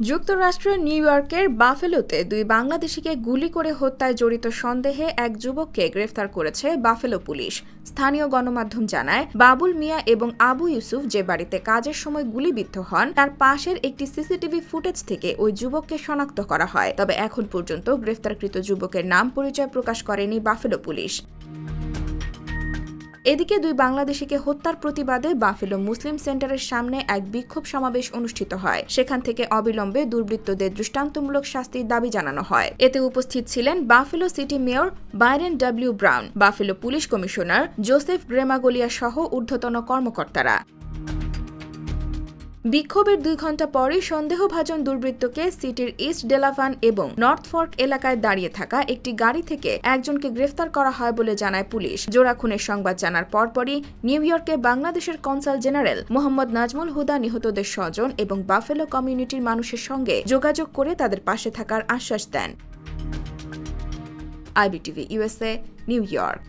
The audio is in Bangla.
যুক্তরাষ্ট্রের নিউ ইয়র্কের বাফেলোতে দুই বাংলাদেশিকে গুলি করে হত্যায় জড়িত সন্দেহে এক যুবককে গ্রেফতার করেছে বাফেলো পুলিশ। স্থানীয় গণমাধ্যম জানায়, বাবুল মিয়া এবং আবু ইউসুফ যে বাড়িতে কাজের সময় গুলিবিদ্ধ হন, তার পাশের একটি সিসিটিভি ফুটেজ থেকে ওই যুবককে শনাক্ত করা হয়। তবে এখন পর্যন্ত গ্রেফতারকৃত যুবকের নাম পরিচয় প্রকাশ করেনি বাফেলো পুলিশ। এদিকে দুই বাংলাদেশিকে হত্যার প্রতিবাদে বাফেলো মুসলিম সেন্টারের সামনে এক বিক্ষোভ সমাবেশ অনুষ্ঠিত হয়। সেখান থেকে অবিলম্বে দুর্বৃত্তদের দৃষ্টান্তমূলক শাস্তির দাবি জানানো হয়। এতে উপস্থিত ছিলেন Buffalo City mayor Byron W Brown, Buffalo police commissioner Joseph Gramaglia সহ ঊর্ধ্বতন কর্মকর্তারা। বিক্ষোভের দুই ঘণ্টা পরই সন্দেহভাজন দুর্বৃত্তকে সিটির ইস্ট ডেলাভান এবং নর্থ ফর্ক এলাকায় দাঁড়িয়ে থাকা একটি গাড়ি থেকে একজনকে গ্রেফতার করা হয় বলে জানায় পুলিশ। জোড়া খুনের সংবাদ জানার পরপরই নিউ ইয়র্কে বাংলাদেশের কনসাল জেনারেল মোহাম্মদ নাজমুল হুদা নিহতদের স্বজন এবং বাফেলো কমিউনিটির মানুষের সঙ্গে যোগাযোগ করে তাদের পাশে থাকার আশ্বাস দেন। IBTV USA New York.